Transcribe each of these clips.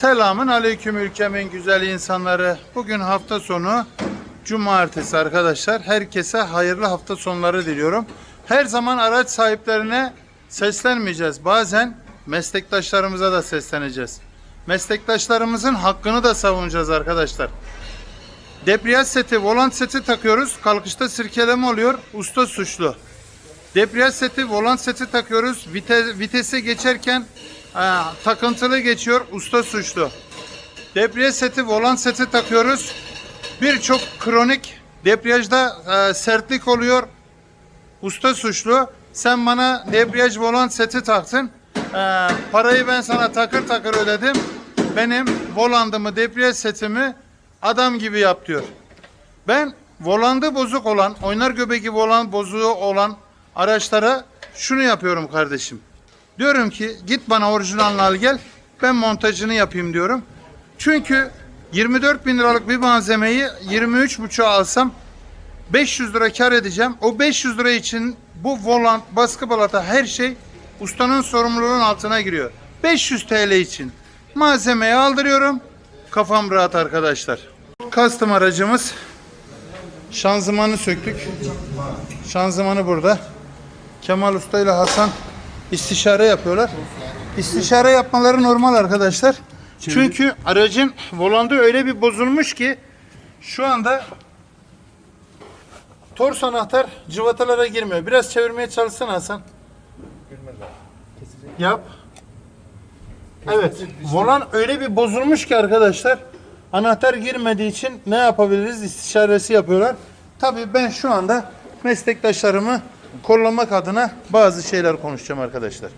Selamın aleyküm ülkemin güzel insanları. Bugün hafta sonu cumartesi arkadaşlar. Herkese hayırlı hafta sonları diliyorum. Her zaman araç sahiplerine seslenmeyeceğiz. Bazen meslektaşlarımıza da sesleneceğiz. Meslektaşlarımızın hakkını da savunacağız arkadaşlar. Debriyaj seti, volant seti takıyoruz. Kalkışta sirkeleme oluyor. Usta suçlu. Debriyaj seti, volant seti takıyoruz. Vite, vitese geçerken e, takıntılı geçiyor. Usta suçlu. Debriyaj seti, volant seti takıyoruz. Birçok kronik debriyajda e, sertlik oluyor. Usta suçlu. Sen bana debriyaj volant seti taktın. E, parayı ben sana takır takır ödedim. Benim volandımı, debriyaj setimi adam gibi yap diyor. Ben volandı bozuk olan, oynar göbeki volan bozuğu olan araçlara şunu yapıyorum kardeşim. Diyorum ki git bana orijinalini al gel. Ben montajını yapayım diyorum. Çünkü 24 bin liralık bir malzemeyi 23 buçuğa alsam 500 lira kar edeceğim. O 500 lira için bu volant, baskı balata her şey ustanın sorumluluğunun altına giriyor. 500 TL için malzemeyi aldırıyorum. Kafam rahat arkadaşlar. Custom aracımız şanzımanı söktük. Şanzımanı burada. Kemal Usta ile Hasan istişare yapıyorlar. İstişare yapmaları normal arkadaşlar. Çünkü aracın volandı öyle bir bozulmuş ki şu anda tors anahtar cıvatalara girmiyor. Biraz çevirmeye çalışsana Hasan. Yap. Evet. Volan öyle bir bozulmuş ki arkadaşlar. Anahtar girmediği için ne yapabiliriz? İstişaresi yapıyorlar. Tabii ben şu anda meslektaşlarımı kollamak adına bazı şeyler konuşacağım arkadaşlar.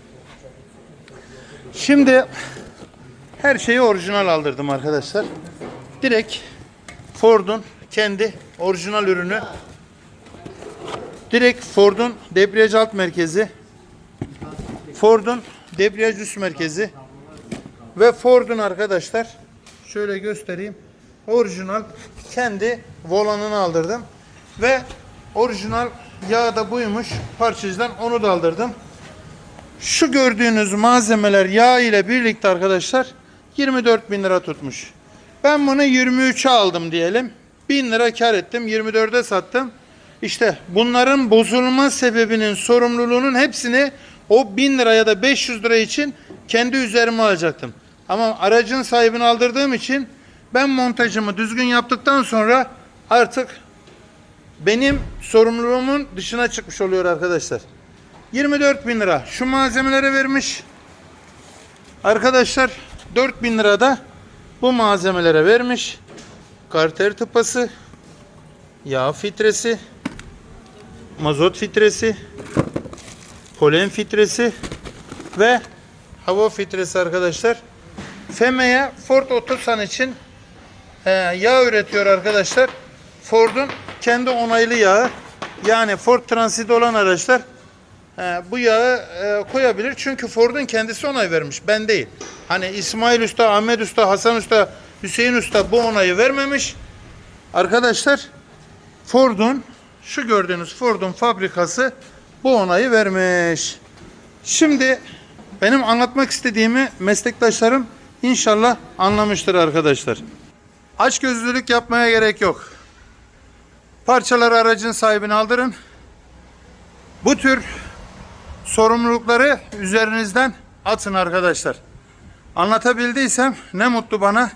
Şimdi her şeyi orijinal aldırdım arkadaşlar. Direkt Ford'un kendi orijinal ürünü. Direkt Ford'un debriyaj alt merkezi. Ford'un debriyaj üst merkezi. Ve Ford'un arkadaşlar şöyle göstereyim. Orijinal kendi volanını aldırdım. Ve orijinal yağı da buymuş. Parçacıdan onu da aldırdım. Şu gördüğünüz malzemeler yağ ile birlikte arkadaşlar 24 bin lira tutmuş. Ben bunu 23'e aldım diyelim. 1000 lira kar ettim. 24'e sattım. İşte bunların bozulma sebebinin sorumluluğunun hepsini o 1000 lira ya da 500 lira için kendi üzerime alacaktım. Ama aracın sahibini aldırdığım için ben montajımı düzgün yaptıktan sonra artık benim sorumluluğumun dışına çıkmış oluyor arkadaşlar. 24 bin lira şu malzemelere vermiş. Arkadaşlar 4 bin lira da bu malzemelere vermiş. Karter tıpası, yağ filtresi, mazot filtresi, polen filtresi ve hava filtresi arkadaşlar. FEME'ye Ford Otosan için e, yağ üretiyor arkadaşlar. Ford'un kendi onaylı yağı. Yani Ford Transit olan araçlar e, bu yağı e, koyabilir. Çünkü Ford'un kendisi onay vermiş. Ben değil. Hani İsmail Usta, Ahmet Usta, Hasan Usta, Hüseyin Usta bu onayı vermemiş. Arkadaşlar Ford'un şu gördüğünüz Ford'un fabrikası bu onayı vermiş. Şimdi benim anlatmak istediğimi meslektaşlarım inşallah anlamıştır arkadaşlar. Açgözlülük yapmaya gerek yok. Parçaları aracın sahibine aldırın. Bu tür sorumlulukları üzerinizden atın arkadaşlar. Anlatabildiysem ne mutlu bana.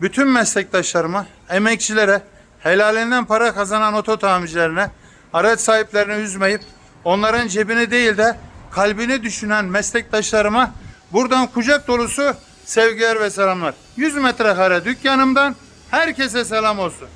Bütün meslektaşlarıma, emekçilere, helalinden para kazanan oto tamircilerine, araç sahiplerini üzmeyip onların cebini değil de kalbini düşünen meslektaşlarıma buradan kucak dolusu sevgiler ve selamlar. 100 metrekare dükkanımdan herkese selam olsun.